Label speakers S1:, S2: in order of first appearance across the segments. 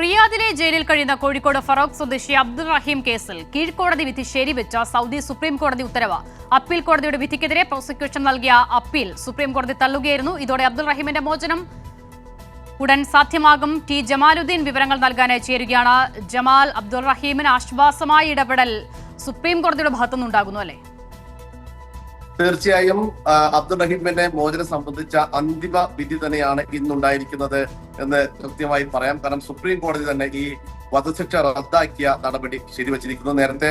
S1: റിയാദിലെ ജയിലിൽ കഴിയുന്ന കോഴിക്കോട് ഫറോക്ക് സ്വദേശി അബ്ദുൾ റഹീം കേസിൽ കീഴ്ക്കോടതി വിധി ശരിവെച്ച സൗദി സുപ്രീം കോടതി ഉത്തരവ്. അപ്പീൽ കോടതിയുടെ വിധിക്കെതിരെ പ്രോസിക്യൂഷൻ നൽകിയ അപ്പീൽ സുപ്രീം കോടതി തള്ളുകയായിരുന്നു. ഇതോടെ അബ്ദുൾ റഹീമിന്റെ മോചനം ഉടൻ സാധ്യമാകും. ടി ജമാലുദ്ദീൻ വിവരങ്ങൾ നൽകാനായി ചേരുകയാണ്. ജമാൽ അബ്ദുൾ റഹീമിന് ആശ്വാസമായ ഇടപെടൽ സുപ്രീം കോടതിയുടെ ഭാഗത്തുനിന്നുണ്ടാകുന്നു അല്ലേ?
S2: തീർച്ചയായും അബ്ദുൾ റഹീമിന്റെ മോചനം സംബന്ധിച്ച അന്തിമ വിധി തന്നെയാണ് ഇന്നുണ്ടായിരിക്കുന്നത് എന്ന് കൃത്യമായി പറയാം. കാരണം സുപ്രീം കോടതി തന്നെ ഈ വധശിക്ഷ റദ്ദാക്കിയ നടപടി ശരിവച്ചിരിക്കുന്നു. നേരത്തെ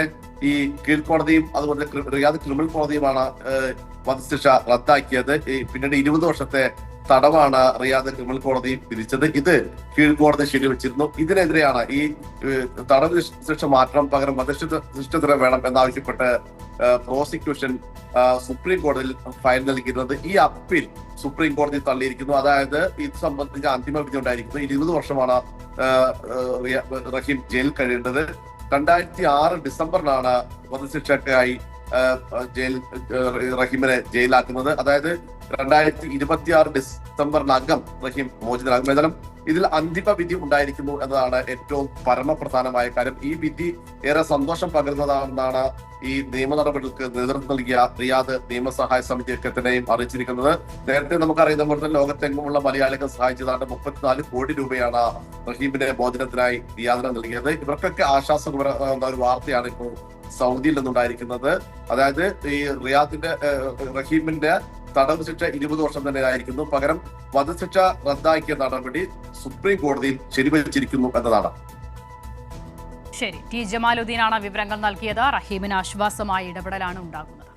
S2: ഈ കീഴ്ക്കോടതിയും അതുപോലെ റിയാദ് ക്രിമിനൽ കോടതിയുമാണ് വധശിക്ഷ റദ്ദാക്കിയത്. പിന്നീട് ഇരുപത് വർഷത്തെ തടവാണ് റിയാദ് ക്രിമിനൽ കോടതി വിധിച്ചത്. ഇത് കീഴ്ക്കോടതി ശരിവച്ചിരുന്നു. ഇതിനെതിരെയാണ് ഈ തടവ് ശിക്ഷ മാറ്റണം പകരം വധശിക്ഷ ശിക്ഷ വേണം എന്നാവശ്യപ്പെട്ട് പ്രോസിക്യൂഷൻ സുപ്രീം കോടതിയിൽ ഫയൽ നൽകിയിരുന്നത്. ഈ അപ്പീൽ സുപ്രീം കോടതി തള്ളിയിരിക്കുന്നു. അതായത് ഇത് സംബന്ധിച്ച അന്തിമ വിധി ഉണ്ടായിരിക്കുന്നു. ഇരുപത് വർഷമാണ് റഹീം ജയിൽ കഴിയേണ്ടത്. രണ്ടായിരത്തി ആറ് ഡിസംബറിലാണ് വധശിക്ഷക്കായി ജയിൽ റഹീമിനെ ജയിലാക്കുന്നത് അതായത് രണ്ടായിരത്തി ഇരുപത്തി ആറ് ഡിസംബറിനകം റഹീം മോചിതനാകും. ഏതായാലും ഇതിൽ അന്തിമ വിധി ഉണ്ടായിരിക്കുന്നു എന്നതാണ് ഏറ്റവും പരമപ്രധാനമായ കാര്യം. ഈ വിധി ഏറെ സന്തോഷം പകരുന്നതാണെന്നാണ് ഈ നിയമ നടപടികൾക്ക് നേതൃത്വം നൽകിയ റിയാദ് നിയമസഹായ സമിതിയൊക്കെ തന്നെയും അറിയിച്ചിരിക്കുന്നത്. നേരത്തെ നമുക്കറിയുന്ന പോലെ തന്നെ ലോകത്തെങ്ങുമുള്ള മലയാളികൾ സഹായിച്ചതാണ്ട് മുപ്പത്തിനാല് കോടി രൂപയാണ് റഹീമിന്റെ മോചനത്തിനായി റിയാദിന് നൽകിയത്. ഇവർക്കൊക്കെ ആശ്വാസകരമായ ഒരു വാർത്തയാണ് ഇപ്പോൾ സൗദിയിൽ നിന്നുണ്ടായിരിക്കുന്നത്. അതായത് ഈ റിയാദിന്റെ റഹീമിന്റെ തടവ് ശിക്ഷ ഇരുപത് വർഷം തന്നെ ആയിരിക്കുന്നു. പകരം വധശിക്ഷ റദ്ദാക്കിയ നടപടി സുപ്രീം കോടതിയിൽ ശരിവച്ചിരിക്കുന്നു എന്നതാണ്.
S1: ശരി ടി ജമാലുദ്ദീനാണ് വിവരങ്ങൾ നൽകിയത്. റഹീമിന് ആശ്വാസമായ ഇടപെടലാണ് ഉണ്ടാകുന്നത്.